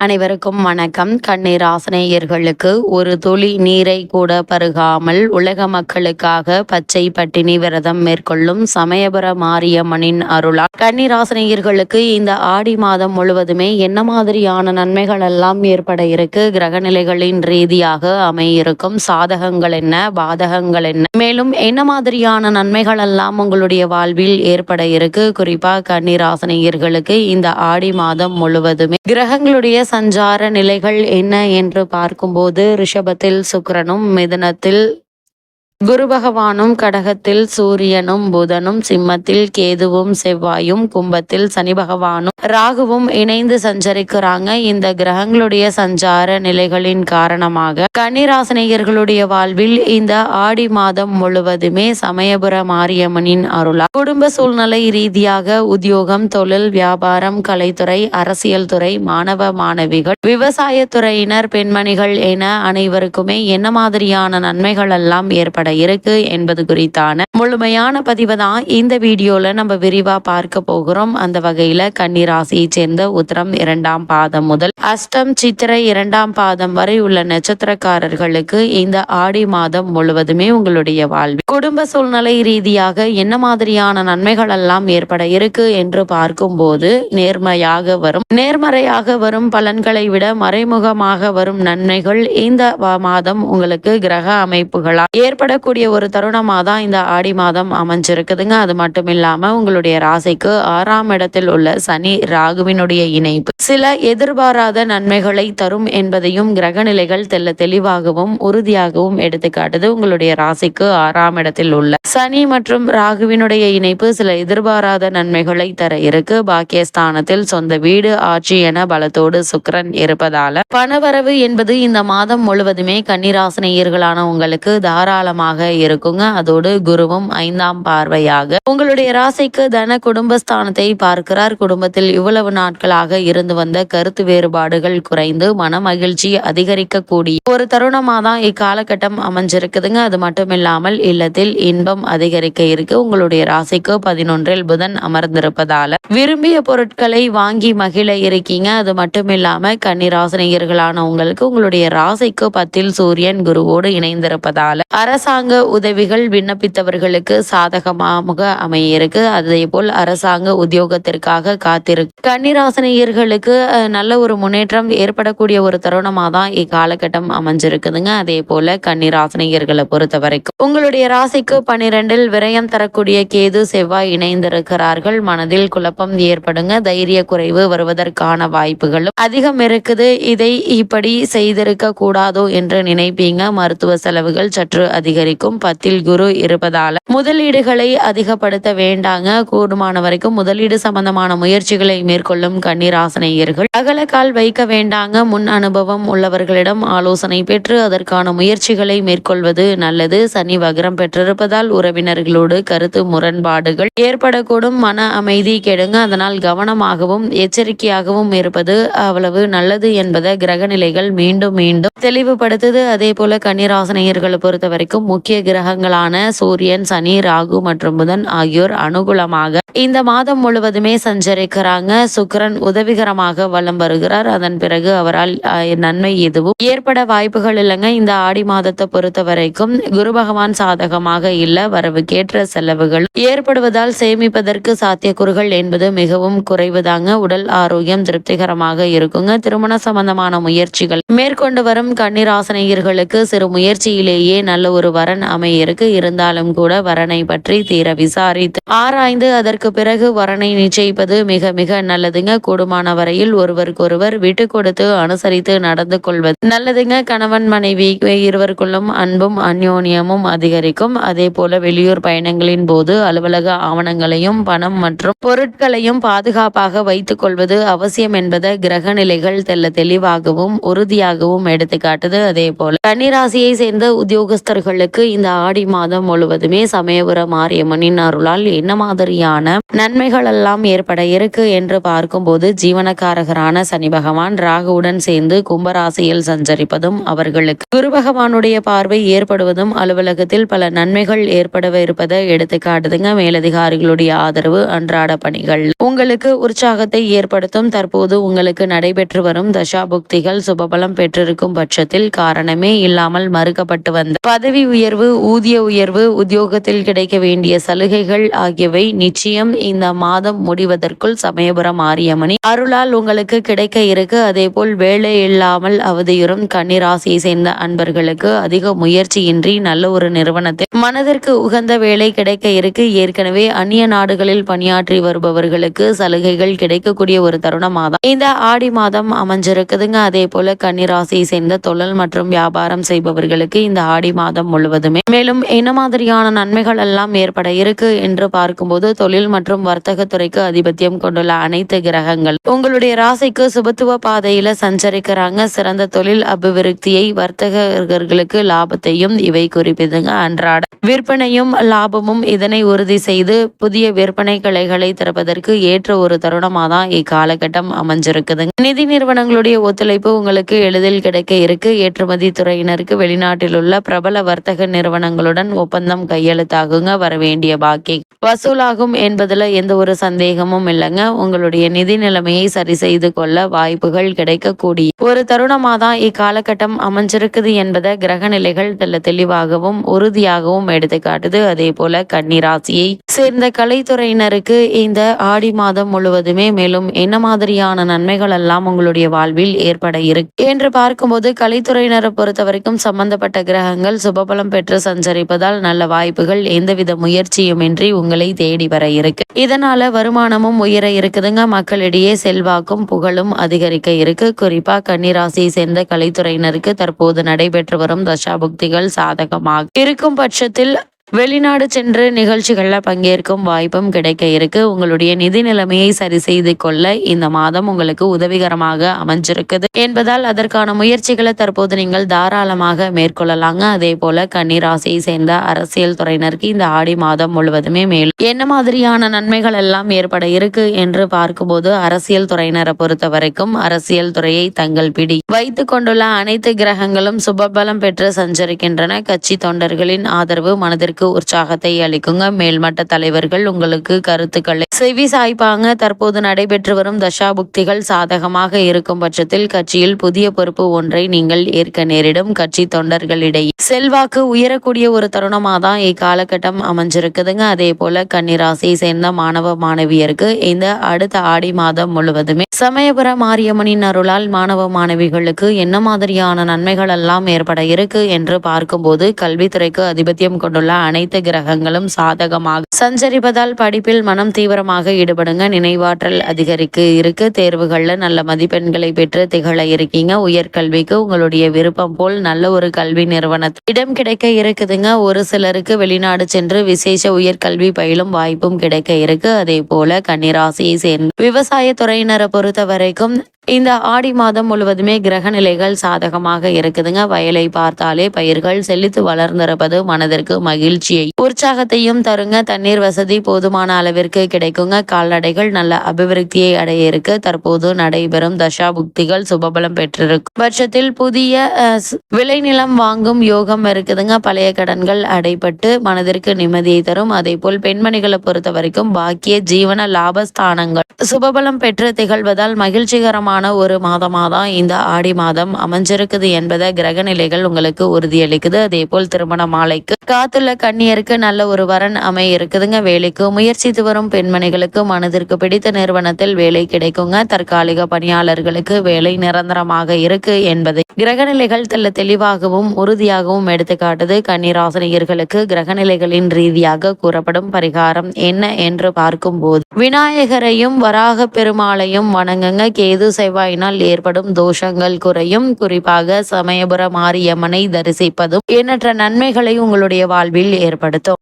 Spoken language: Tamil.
அனைவருக்கும் வணக்கம். கண்ணீர் ஆசனேயர்களுக்கு ஒரு துளி நீரை கூட பருகாமல் உலக மக்களுக்காக பச்சை பட்டினி விரதம் மேற்கொள்ளும் சமயபுர மாரியம்மனின் அருளால் கண்ணீர் ஆசனேயர்களுக்கு இந்த ஆடி மாதம் முழுவதுமே என்ன மாதிரியான நன்மைகள் எல்லாம் ஏற்பட இருக்கு? கிரகநிலைகளின் ரீதியாக அமையிருக்கும் சாதகங்கள் என்ன? பாதகங்கள் என்ன? மேலும் என்ன மாதிரியான நன்மைகள் எல்லாம் உங்களுடைய வாழ்வில் ஏற்பட இருக்கு? குறிப்பா கண்ணீர் ஆசனேயர்களுக்கு இந்த ஆடி மாதம் முழுவதுமே கிரகங்களுடைய சஞ்சார நிலைகள் என்ன என்று பார்க்கும்போது ரிஷபத்தில் சுக்கிரனும் மிதனத்தில் குரு பகவானும் கடகத்தில் சூரியனும் புதனும் சிம்மத்தில் கேதுவும் செவ்வாயும் கும்பத்தில் சனி பகவானும் ராகுவும் இணைந்து சஞ்சரிக்கிறாங்க. இந்த கிரகங்களுடைய சஞ்சார நிலைகளின் காரணமாக கன்னிராசனையர்களுடைய வாழ்வில் இந்த ஆடி மாதம் முழுவதுமே சமயபுர மாரியம்மனின் அருளா குடும்ப சூழ்நிலை ரீதியாக உத்தியோகம் தொழில் வியாபாரம் கலைத்துறை அரசியல் துறை மாணவ மாணவிகள் விவசாயத்துறையினர் பெண்மணிகள் என அனைவருக்குமே என்ன மாதிரியான நன்மைகள் எல்லாம் ஏற்பட இருக்கு என்பது குறித்தான முழுமையான பதிவை தான் இந்த வீடியோல நம்ம விரிவா பார்க்க போகிறோம். அந்த வகையில கன்னிராசியை சேர்ந்த உத்தரம் இரண்டாம் பாதம் முதல் அஷ்டம் சித்திரை இரண்டாம் பாதம் வரை உள்ள நட்சத்திரக்காரர்களுக்கு இந்த ஆடி மாதம் முழுவதுமே உங்களுடைய வாழ்வு. குடும்ப சூழ்நிலை ரீதியாக என்ன மாதிரியான நன்மைகள் எல்லாம் ஏற்பட இருக்கு என்று பார்க்கும்போது நேர்மையாக வரும். நேர்மறையாக வரும் பலன்களை விட மறைமுகமாக வரும் நன்மைகள் இந்த மாதம் உங்களுக்கு கிரக அமைப்புகளால் ஏற்பட வரக்கூடிய ஒரு தருணமாக தான் இந்த ஆடி மாதம் அமைஞ்சிருக்குதுங்க. அது மட்டும் இல்லாமல் உங்களுடைய ராசிக்கு ஆறாம் இடத்தில் உள்ள சனி ராகுவினுடைய இணைப்பு. சில எதிர்பாராத நன்மைகளை தரும் என்பதையும் கிரக நிலைகள் தெல்ல தெளிவாகவும் உறுதியாகவும் எடுத்துக்காட்டுது உங்களுடைய ராசிக்கு ஆறாம் இடத்தில் உள்ள சனி மற்றும் ராகுவினுடைய இணைப்பு சில எதிர்பாராத நன்மைகளை தர இருக்கு. பாக்கியஸ்தானத்தில் சொந்த வீடு ஆட்சி என பலத்தோடு சுக்கரன் இருப்பதால பணவரவு என்பது இந்த மாதம் முழுவதுமே கன்னிராசினியர்களான உங்களுக்கு தாராளமாக இருக்குங்க. அதோடு குருவும் ஐந்தாம் பார்வையாக உங்களுடைய ராசிக்கு தன குடும்பஸ்தானத்தை பார்க்கிறார். குடும்பத்தில் இவ்வளவு நாட்களாக இருந்து வந்த கருத்து வேறுபாடுகள் குறைந்து மன மகிழ்ச்சி அதிகரிக்கக்கூடிய ஒரு தருணமா தான் இக்காலகட்டம் அமைஞ்சிருக்குதுங்க. அது மட்டும் இல்லாமல் இல்லத்தில் இன்பம் அதிகரிக்க இருக்கு. உங்களுடைய ராசிக்கு பதினொன்றில் புதன் அமர்ந்திருப்பதால விரும்பிய பொருட்களை வாங்கி மகிழ இருக்கீங்க. அது மட்டும் இல்லாம கன்னிராசினியர்களான உங்களுக்கு உங்களுடைய ராசிக்கு பத்தில் சூரியன் குருவோடு இணைந்திருப்பதால அரசாங்க உதவிகள் விண்ணப்பித்தவர்களுக்கு சாதகமாக அமையிருக்கு. அதே போல் அரசாங்க உத்தியோகத்திற்காக காத்திருக்கு கன்னிராசனியர்களுக்கு நல்ல ஒரு முன்னேற்றம் ஏற்படக்கூடிய ஒரு தருணமாக தான் இக்காலகட்டம் அமைஞ்சிருக்குதுங்க. அதே போல கன்னிராசனியர்களை பொறுத்த வரைக்கும் உங்களுடைய ராசிக்கு பன்னிரெண்டில் விரயம் தரக்கூடிய கேது செவ்வாய் இணைந்திருக்கிறார்கள். மனதில் குழப்பம் ஏற்படுங்க. தைரிய குறைவு வருவதற்கான வாய்ப்புகளும் அதிகம் இருக்குது. இதை இப்படி செய்திருக்க கூடாதோ என்று நினைப்பீங்க. மருத்துவ செலவுகள் சற்று அதிகரிக்கும். பத்தில் குரு இருப்பதால முதலீடுகளை அதிகப்படுத்த வேண்டாங்க. கூடுமான வரைக்கும் முதலீடு சம்பந்தமான முயற்சிகளை மேற்கொள்ளும் கண்ணீராசனையர்கள் அகலக்கால் வைக்க வேண்டாங்க. முன் அனுபவம் உள்ளவர்களிடம் ஆலோசனை பெற்று அதற்கான முயற்சிகளை மேற்கொள்வது நல்லது. சனி வகரம் பெற்றிருப்பதால் உறவினர்களோடு கருத்து முரண்பாடுகள் ஏற்படக்கூடும். மன அமைதி கெடுங்க. அதனால் கவனமாகவும் எச்சரிக்கையாகவும் இருப்பது அவ்வளவு நல்லது என்பதை கிரகநிலைகள் மீண்டும் மீண்டும் தெளிவுபடுத்துது. அதே போல கன்னிராசனையர்களை பொறுத்த வரைக்கும் முக்கிய கிரகங்களான சூரியன் சனி ராகு மற்றும் புதன் ஆகியோர் அனுகூலமாக இந்த மாதம் முழுவதுமே சஞ்சரிக்கிறாங்க. சுக்கரன் உதவிகரமாக வலம் வருகிறார். அதன் பிறகு அவரால் நன்மை எதுவும் ஏற்பட வாய்ப்புகள் இல்லைங்க. இந்த ஆடி மாதத்தை பொறுத்த வரைக்கும் குரு பகவான் சாதகமாக இல்ல. வரவுக்கேற்ற செலவுகள் ஏற்படுவதால் சேமிப்பதற்கு சாத்தியக்கூறுகள் என்பது மிகவும் குறைவுதாங்க. உடல் ஆரோக்கியம் திருப்திகரமாக இருக்குங்க. திருமண சம்பந்தமான முயற்சிகள் மேற்கொண்டு வரும் கன்னிராசனையர்களுக்கு சிறு முயற்சியிலேயே நல்ல ஒரு வரன் அமையருக்கு. இருந்தாலும் கூட வரனை பற்றி தீர விசாரித்து ஆராய்ந்து அதற்கு பிறகு வரனை நிச்சயிப்பது மிக மிக நல்லதுங்க. கூடுமான வரையில் ஒருவருக்கொருவர் விட்டு கொடுத்து அனுசரித்து நடந்து கொள்வது நல்லதுங்க. கணவன் மனைவி இருவருக்குள்ளும் அன்பும் அந்யோன்யமும் அதிகரிக்கும். அதே போல வெளியூர் பயணங்களின் போது அலுவலக ஆவணங்களையும் பணம் மற்றும் பொருட்களையும் பாதுகாப்பாக வைத்துக் கொள்வது அவசியம் என்பதை கிரக நிலைகள் தெல்ல தெளிவாகவும் உறுதியாகவும் எடுத்துக்காட்டுது. அதே போல கன்னிராசியை சேர்ந்த உத்தியோகஸ்தர்களுக்கு ராசிக்காரர்களுக்கு இந்த ஆடி மாதம் முழுவதுமே சமயபுர மாரியம்மனின் அருளால் என்ன மாதிரியான நன்மைகள் எல்லாம் ஏற்பட இருக்கு என்று பார்க்கும்போது ஜீவனக்காரகரான சனி பகவான் ராகுவுடன் சேர்ந்து கும்பராசியில் சஞ்சரிப்பதும் அவர்களுக்கு குரு பகவானுடைய பார்வை ஏற்படுவதும் அலுவலகத்தில் பல நன்மைகள் ஏற்படவிருப்பதை எடுத்து காட்டுதுங்க. மேலதிகாரிகளுடைய ஆதரவு அன்றாட பணிகள். உங்களுக்கு உற்சாகத்தை ஏற்படுத்தும். தற்போது உங்களுக்கு நடைபெற்று வரும் தசாபுக்திகள் சுபபலம் பெற்றிருக்கும் பட்சத்தில் காரணமே இல்லாமல் மறுக்கப்பட்டு வந்த பதவி உயர்வு ஊதிய உயர்வு உத்தியோகத்தில் கிடைக்க வேண்டிய சலுகைகள் ஆகியவை நிச்சயம் இந்த மாதம் முடிவதற்குள் சமயபுரம் ஆரியமணி அருளால் உங்களுக்கு கிடைக்க இருக்கு. அதே போல் வேலை இல்லாமல் அவதியுறும் கன்னிராசியை சேர்ந்த அன்பர்களுக்கு அதிக முயற்சியின்றி நல்ல ஒரு நிறுவனத்தில் மனதிற்கு உகந்த வேலை கிடைக்க இருக்கு. ஏற்கனவே அந்நிய நாடுகளில் பணியாற்றி வருபவர்களுக்கு சலுகைகள் கிடைக்கக்கூடிய ஒரு தருணமாக இந்த ஆடி மாதம் அமைஞ்சிருக்குதுங்க. அதே போல கன்னிராசியை சேர்ந்த தொழில் மற்றும் வியாபாரம் செய்பவர்களுக்கு இந்த ஆடி மாதம் கொள்வதுமே மேலும் என்ன மாதிரியான நன்மைகள் எல்லாம் ஏற்பட இருக்கு என்று பார்க்கும்போது தொழில் மற்றும் வர்த்தக துறைக்கு அதிபத்தியம் கொண்டுள்ள அனைத்து கிரகங்கள் உங்களுடைய ராசிக்கு சுபத்துவ பாதையில சஞ்சரிக்கிறாங்க. சிறந்த தொழில் அபிவிருத்தியை வர்த்தகர்களுக்கு லாபத்தையும் இவை குறிப்பிதுங்க அன்றாட விற்பனையும் லாபமும் இதனை உறுதி செய்து புதிய விற்பனை கிளைகளை திறப்பதற்கு ஏற்ற ஒரு தருணமாக தான் இக்காலகட்டம் அமைஞ்சிருக்குதுங்க. நிதி நிறுவனங்களுடைய ஒத்துழைப்பு உங்களுக்கு எளிதில் கிடைக்க இருக்கு. ஏற்றுமதி துறையினருக்கு வெளிநாட்டில் உள்ள பிரபல வர்த்தக வர்த்தக நிறுவனங்களுடன் ஒப்பந்தம் கையெழுத்தாகுங்க வர வேண்டிய பாக்கி வசூலாகும் என்பதுல எந்த ஒரு சந்தேகமும் இல்லைங்க. உங்களுடைய நிதி நிலைமையை சரி செய்து கொள்ள வாய்ப்புகள் கிடைக்கக்கூடிய ஒரு தருணமாக தான் இக்காலகட்டம் அமைஞ்சிருக்குது என்பதை கிரக நிலைகள் தெல்ல தெளிவாகவும் உறுதியாகவும் எடுத்து காட்டுது அதே போல கன்னிராசியை சேர்ந்த கலைத்துறையினருக்கு இந்த ஆடி மாதம் முழுவதுமே மேலும் என்ன மாதிரியான நன்மைகள் எல்லாம் உங்களுடைய வாழ்வில் ஏற்பட இருக்கு? என்று பார்க்கும்போது கலைத்துறையினரை பொறுத்த வரைக்கும் சம்பந்தப்பட்ட கிரகங்கள் சுபபலம் பெற்று சஞ்சரிப்பதால் நல்ல வாய்ப்புகள் எந்தவித முயற்சியுமின்றி உங்களை தேடி வர இருக்கு. இதனால வருமானமும் உயர இருக்குதுங்க. மக்களிடையே செல்வாக்கும் புகழும் அதிகரிக்க இருக்கு. குறிப்பா கன்னிராசியை சேர்ந்த கலைத்துறையினருக்கு தற்போது நடைபெற்று வரும் தசாபுக்திகள் சாதகமாக இருக்கும் பட்சத்தில் வெளிநாடு சென்று நிகழ்ச்சிகளில் பங்கேற்கும் வாய்ப்பும் கிடைக்க இருக்கு. உங்களுடைய நிதி நிலைமையை சரி செய்து கொள்ள இந்த மாதம் உங்களுக்கு உதவிகரமாக அமைஞ்சிருக்குது என்பதால் அதற்கான முயற்சிகளை தற்போது நீங்கள் தாராளமாக மேற்கொள்ளலாங்க. அதே போல கன்னிராசியை சேர்ந்த அரசியல் துறையினருக்கு இந்த ஆடி மாதம் முழுவதுமே மேலும் என்ன மாதிரியான நன்மைகள் எல்லாம் ஏற்பட இருக்கு என்று பார்க்கும்போது அரசியல் துறையினரை பொறுத்த வரைக்கும் அரசியல் துறையை தங்கள் பிடி. வைத்துக் கொண்டுள்ள அனைத்து கிரகங்களும் சுபபலம் பெற்று சஞ்சரிக்கின்றன. கட்சி தொண்டர்களின் ஆதரவு மனதிற்கு உங்களுக்கு உற்சாகத்தை அளிக்குங்க. மேல்மட்ட தலைவர்கள் உங்களுக்கு கருத்துக்களை செவி சாய்ப்பாங்க. தற்போது நடைபெற்று வரும் தசாபுக்திகள் சாதகமாக இருக்கும் பட்சத்தில் கட்சியில் புதிய பொறுப்பு ஒன்றை நீங்கள் ஏற்க நேரிடும். கட்சி தொண்டர்களிடையே செல்வாக்கு உயரக்கூடிய ஒரு தருணமாக தான் இக்காலகட்டம் அமைஞ்சிருக்குதுங்க. அதே போல கன்னிராசியை சேர்ந்த மாணவ மாணவியருக்கு இந்த அடுத்த ஆடி மாதம் முழுவதுமே சமயபுர மாரியம்மனின் அருளால் மாணவ மாணவிகளுக்கு என்ன மாதிரியான நன்மைகள் எல்லாம் ஏற்பட இருக்கு என்று பார்க்கும்போது கல்வித்துறைக்கு அதிபத்தியம் கொண்டுள்ள அனைத்து கிரகங்களும் சாதகமாக சஞ்சரிப்பதால் படிப்பில் மனம் தீவிரமாக ஈடுபடுங்க. நினைவாற்றல் அதிகரிக்க இருக்கு. தேர்வுகளில் நல்ல மதிப்பெண்களை பெற்று திகழ இருக்கீங்க. உயர்கல்விக்கு உங்களுடைய விருப்பம் போல் நல்ல ஒரு கல்வி நிறுவனத்தில் இடம் கிடைக்க இருக்குதுங்க. ஒரு சிலருக்கு வெளிநாடு சென்று விசேஷ உயர்கல்வி பயிலும் வாய்ப்பும் கிடைக்க இருக்கு. அதே போல கன்னிராசியை சேர்ந்த விவசாய துறையினரை பொறுத்த வரைக்கும் இந்த ஆடி மாதம் முழுவதுமே கிரக நிலைகள் சாதகமாக இருக்குதுங்க. வயலை பார்த்தாலே பயிர்கள் செழித்து வளர்ந்திருப்பது மனதிற்கு மகிழ்ச்சியை. உற்சாகத்தையும் தருங்க. தண்ணீர் வசதி போதுமான அளவிற்கு கிடைக்குங்க. கால்நடைகள் நல்ல அபிவிருத்தியை அடைய இருக்கு தற்போது நடைபெறும் தசா புக்திகள் சுபபலம் பெற்றிருக்கும். பட்சத்தில் புதிய விளைநிலம் வாங்கும் யோகம் இருக்குதுங்க. பழைய கடன்கள் அடைபட்டு மனதிற்கு நிம்மதியை தரும். அதே போல் பெண்மணிகளை பொறுத்த வரைக்கும் பாக்கிய ஜீவன லாபஸ்தானங்கள். சுபபலம் பெற்று திகழ்வதால் மகிழ்ச்சிகரமான ஒரு மாதமாக தான் இந்த ஆடி மாதம் அமைஞ்சிருக்குது என்பதை கிரக நிலைகள் உங்களுக்கு உறுதியளிக்குது. அதே போல் திருமண மாலைக்கு காத்துள்ள கண்ணியருக்கு நல்ல ஒரு வரன் அமை இருக்குதுங்க. வேலைக்கு முயற்சித்து வரும் பெண்மணிகளுக்கு மனதிற்கு பிடித்த நிறுவனத்தில் வேலை கிடைக்குங்க. தற்காலிக பணியாளர்களுக்கு வேலை நிரந்தரமாக இருக்கு என்பதை கிரகநிலைகள் தெல்ல தெளிவாகவும் உறுதியாகவும் எடுத்துக்காட்டுது கன்னிராசினியர்களுக்கு கிரகநிலைகளின் ரீதியாக கூறப்படும் பரிகாரம் என்ன என்று பார்க்கும்போது விநாயகரையும் வராக பெருமாளையும் வணங்குங்க. கேது செவ்வாயினால் ஏற்படும் தோஷங்கள் குறையும். குறிப்பாக சமயபுர மாரியம்மனை தரிசிப்பதும் எண்ணற்ற நன்மைகளை உங்களுடைய வாழ்வில் ஏற்படுத்தும்